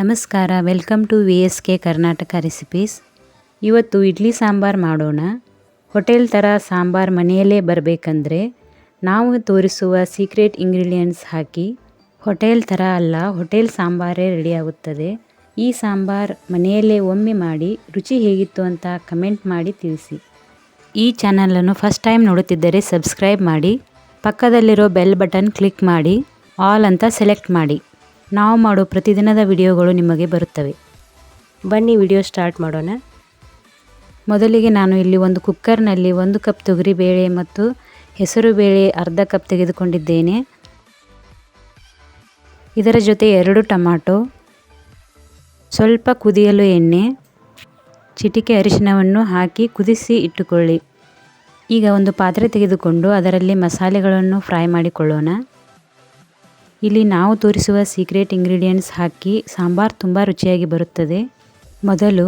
ನಮಸ್ಕಾರ, welcome to V S K Karnataka recipes. ಇವತ್ತು ಇಡ್ಲಿ ಸಾಂಬಾರು ಮಾಡೋಣ. ಹೋಟೆಲ್ ಥರ ಸಾಂಬಾರು ಮನೆಯಲ್ಲೇ ಬರಬೇಕಂದ್ರೆ ನಾವು ತೋರಿಸುವ ಸೀಕ್ರೆಟ್ ಇಂಗ್ರೀಡಿಯೆಂಟ್ಸ್ ಹಾಕಿ ಹೋಟೆಲ್ ಥರ ಅಲ್ಲ, ಹೋಟೆಲ್ ಸಾಂಬಾರೇ ರೆಡಿಯಾಗುತ್ತದೆ. ಈ ಸಾಂಬಾರು ಮನೆಯಲ್ಲೇ ಒಮ್ಮೆ ಮಾಡಿ ರುಚಿ ಹೇಗಿತ್ತು ಅಂತ ಕಮೆಂಟ್ ಮಾಡಿ ತಿಳಿಸಿ. ಈ ಚಾನಲನ್ನು ಫಸ್ಟ್ ಟೈಮ್ ನೋಡುತ್ತಿದ್ದರೆ ಸಬ್ಸ್ಕ್ರೈಬ್ ಮಾಡಿ. ಪಕ್ಕದಲ್ಲಿರೋ ಬೆಲ್ ಬಟನ್ ಕ್ಲಿಕ್ ಮಾಡಿ ಆಲ್ ಅಂತ ಸೆಲೆಕ್ಟ್ ಮಾಡಿ. ನಾವು ಮಾಡೋ ಪ್ರತಿದಿನದ ವಿಡಿಯೋಗಳು ನಿಮಗೆ ಬರುತ್ತವೆ. ಬನ್ನಿ ವಿಡಿಯೋ ಸ್ಟಾರ್ಟ್ ಮಾಡೋಣ. ಮೊದಲಿಗೆ ನಾನು ಇಲ್ಲಿ ಒಂದು ಕುಕ್ಕರ್ನಲ್ಲಿ ಒಂದು ಕಪ್ ತೊಗರಿಬೇಳೆ ಮತ್ತು ಹೆಸರುಬೇಳೆ ಅರ್ಧ ಕಪ್ ತೆಗೆದುಕೊಂಡಿದ್ದೇನೆ. ಇದರ ಜೊತೆ ಎರಡು ಟೊಮಾಟೊ ಸ್ವಲ್ಪ ಕುದಿಯಲು ಎಣ್ಣೆ ಚಿಟಿಕೆ ಅರಿಶಿನವನ್ನು ಹಾಕಿ ಕುದಿಸಿ ಇಟ್ಟುಕೊಳ್ಳಿ. ಈಗ ಒಂದು ಪಾತ್ರೆ ತೆಗೆದುಕೊಂಡು ಅದರಲ್ಲಿ ಮಸಾಲೆಗಳನ್ನು ಫ್ರೈ ಮಾಡಿಕೊಳ್ಳೋಣ. ಇಲ್ಲಿ ನಾವು ತೋರಿಸುವ ಸೀಕ್ರೆಟ್ ಇಂಗ್ರೀಡಿಯೆಂಟ್ಸ್ ಹಾಕಿ ಸಾಂಬಾರು ತುಂಬ ರುಚಿಯಾಗಿ ಬರುತ್ತದೆ. ಮೊದಲು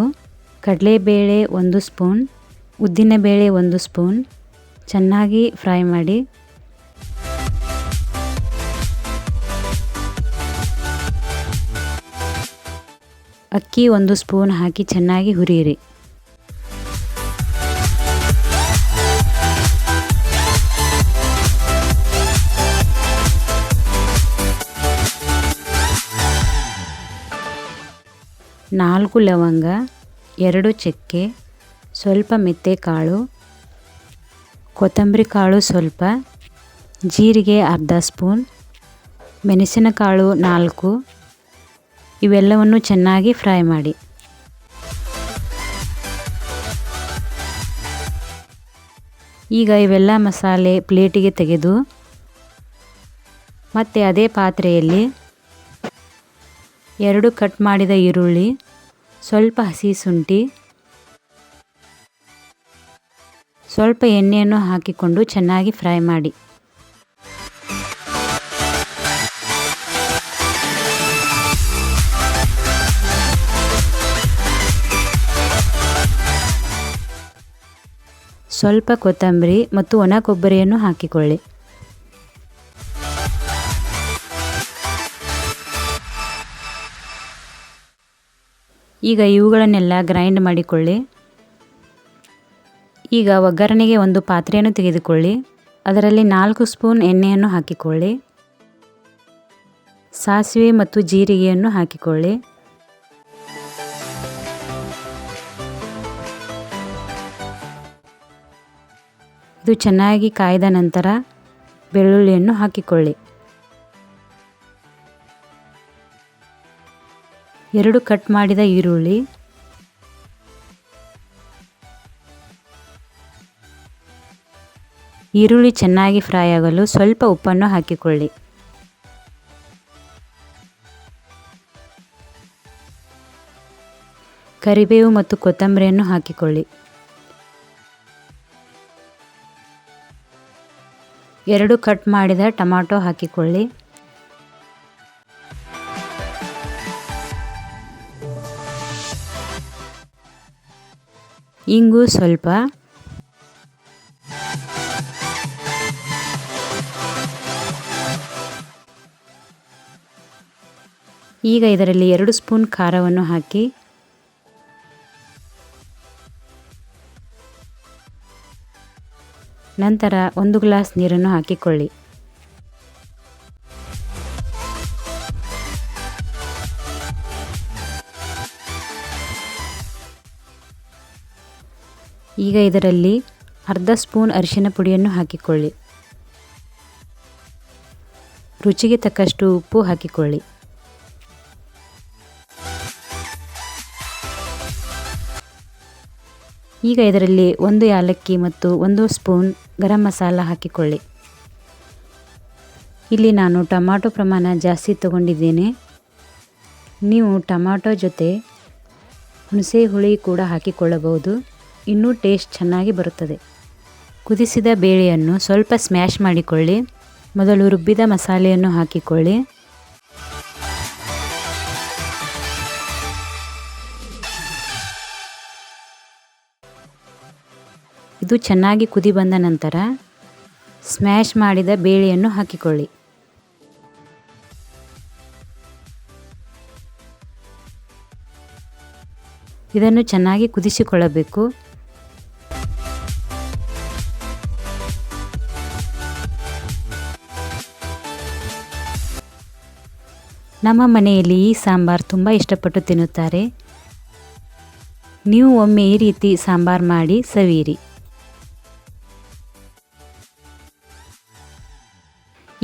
ಕಡಲೆಬೇಳೆ ಒಂದು ಸ್ಪೂನ್, ಉದ್ದಿನಬೇಳೆ ಒಂದು ಸ್ಪೂನ್, ಚೆನ್ನಾಗಿ ಫ್ರೈ ಮಾಡಿ. ಅಕ್ಕಿ ಒಂದು ಸ್ಪೂನ್ ಹಾಕಿ ಚೆನ್ನಾಗಿ ಹುರಿಯಿರಿ. ನಾಲ್ಕು ಲವಂಗ, ಎರಡು ಚಕ್ಕೆ, ಸ್ವಲ್ಪ ಮೆಂತ್ಯಕಾಳು ಕೊತ್ತಂಬರಿ ಕಾಳು ಸ್ವಲ್ಪ, ಜೀರಿಗೆ ಅರ್ಧ ಸ್ಪೂನ್, ಮೆಣಸಿನಕಾಳು ನಾಲ್ಕು. ಇವೆಲ್ಲವನ್ನು ಚೆನ್ನಾಗಿ ಫ್ರೈ ಮಾಡಿ. ಈಗ ಇವೆಲ್ಲ ಮಸಾಲೆ ಪ್ಲೇಟಿಗೆ ತೆಗೆದು, ಮತ್ತು ಅದೇ ಪಾತ್ರೆಯಲ್ಲಿ ಎರಡು ಕಟ್ ಮಾಡಿದ ಈರುಳ್ಳಿ ಸ್ವಲ್ಪ ಹಸಿ ಶುಂಠಿ, ಸ್ವಲ್ಪ ಎಣ್ಣೆಯನ್ನು ಹಾಕಿಕೊಂಡು ಚೆನ್ನಾಗಿ ಫ್ರೈ ಮಾಡಿ. ಸ್ವಲ್ಪ ಕೊತ್ತಂಬರಿ ಮತ್ತು ಒಣ ಕೊಬ್ಬರಿಯನ್ನು ಹಾಕಿಕೊಳ್ಳಿ. ಈಗ ಇವುಗಳನ್ನೆಲ್ಲ ಗ್ರೈಂಡ್ ಮಾಡಿಕೊಳ್ಳಿ. ಈಗ ಒಗ್ಗರಣೆಗೆ ಒಂದು ಪಾತ್ರೆಯನ್ನು ತೆಗೆದುಕೊಳ್ಳಿ. ಅದರಲ್ಲಿ ನಾಲ್ಕು ಸ್ಪೂನ್ ಎಣ್ಣೆಯನ್ನು ಹಾಕಿಕೊಳ್ಳಿ. ಸಾಸಿವೆ ಮತ್ತು ಜೀರಿಗೆಯನ್ನು ಹಾಕಿಕೊಳ್ಳಿ. ಇದು ಚೆನ್ನಾಗಿ ಕಾಯ್ದ ನಂತರ ಬೆಳ್ಳುಳ್ಳಿಯನ್ನು ಹಾಕಿಕೊಳ್ಳಿ. ಎರಡು ಕಟ್ ಮಾಡಿದ ಈರುಳ್ಳಿ. ಈರುಳ್ಳಿ ಚೆನ್ನಾಗಿ ಫ್ರೈ ಆಗಲು ಸ್ವಲ್ಪ ಉಪ್ಪನ್ನು ಹಾಕಿಕೊಳ್ಳಿ. ಕರಿಬೇವು ಮತ್ತು ಕೊತ್ತಂಬರಿಯನ್ನು ಹಾಕಿಕೊಳ್ಳಿ. ಎರಡು ಕಟ್ ಮಾಡಿದ ಟೊಮಾಟೊ ಹಾಕಿಕೊಳ್ಳಿ. ಇಂಗು ಸ್ವಲ್ಪ. ಈಗ ಇದರಲ್ಲಿ ಎರಡು ಸ್ಪೂನ್ ಖಾರವನ್ನು ಹಾಕಿ. ನಂತರ ಒಂದು ಗ್ಲಾಸ್ ನೀರನ್ನು ಹಾಕಿಕೊಳ್ಳಿ. ಈಗ ಇದರಲ್ಲಿ ಅರ್ಧ ಸ್ಪೂನ್ ಅರಿಶಿನ ಪುಡಿಯನ್ನು ಹಾಕಿಕೊಳ್ಳಿ. ರುಚಿಗೆ ತಕ್ಕಷ್ಟು ಉಪ್ಪು ಹಾಕಿಕೊಳ್ಳಿ. ಈಗ ಇದರಲ್ಲಿ ಒಂದು ಯಾಲಕ್ಕಿ ಮತ್ತು ಒಂದು ಸ್ಪೂನ್ ಗರಂ ಮಸಾಲ ಹಾಕಿಕೊಳ್ಳಿ. ಇಲ್ಲಿ ನಾನು ಟೊಮಾಟೊ ಪ್ರಮಾಣ ಜಾಸ್ತಿ ತಗೊಂಡಿದ್ದೇನೆ. ನೀವು ಟೊಮಾಟೊ ಜೊತೆ ಹುಣಸೆ ಹುಳಿ ಕೂಡ ಹಾಕಿಕೊಳ್ಳಬಹುದು. ಇನ್ನೂ ಟೇಸ್ಟ್ ಚೆನ್ನಾಗಿ ಬರುತ್ತದೆ. ಕುದಿಸಿದ ಬೇಳೆಯನ್ನು ಸ್ವಲ್ಪ ಸ್ಮ್ಯಾಶ್ ಮಾಡಿಕೊಳ್ಳಿ. ಮೊದಲು ರುಬ್ಬಿದ ಮಸಾಲೆಯನ್ನು ಹಾಕಿಕೊಳ್ಳಿ. ಇದು ಚೆನ್ನಾಗಿ ಕುದಿ ಬಂದ ನಂತರ ಸ್ಮ್ಯಾಶ್ ಮಾಡಿದ ಬೇಳೆಯನ್ನು ಹಾಕಿಕೊಳ್ಳಿ. ಇದನ್ನು ಚೆನ್ನಾಗಿ ಕುದಿಸಿಕೊಳ್ಳಬೇಕು. ನಮ್ಮ ಮನೆಯಲ್ಲಿ ಈ ಸಾಂಬಾರು ತುಂಬ ಇಷ್ಟಪಟ್ಟು ತಿನ್ನುತ್ತಾರೆ. ನೀವು ಒಮ್ಮೆ ಈ ರೀತಿ ಸಾಂಬಾರು ಮಾಡಿ ಸವಿಯಿರಿ.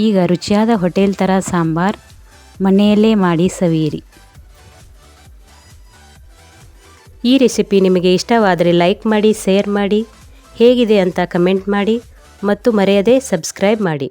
ಈಗ ರುಚಿಯಾದ ಹೋಟೆಲ್ ಥರ ಸಾಂಬಾರ್ ಮನೆಯಲ್ಲೇ ಮಾಡಿ ಸವಿಯಿರಿ. ಈ ರೆಸಿಪಿ ನಿಮಗೆ ಇಷ್ಟವಾದರೆ ಲೈಕ್ ಮಾಡಿ, ಶೇರ್ ಮಾಡಿ, ಹೇಗಿದೆ ಅಂತ ಕಮೆಂಟ್ ಮಾಡಿ ಮತ್ತು ಮರೆಯದೆ ಸಬ್ಸ್ಕ್ರೈಬ್ ಮಾಡಿ.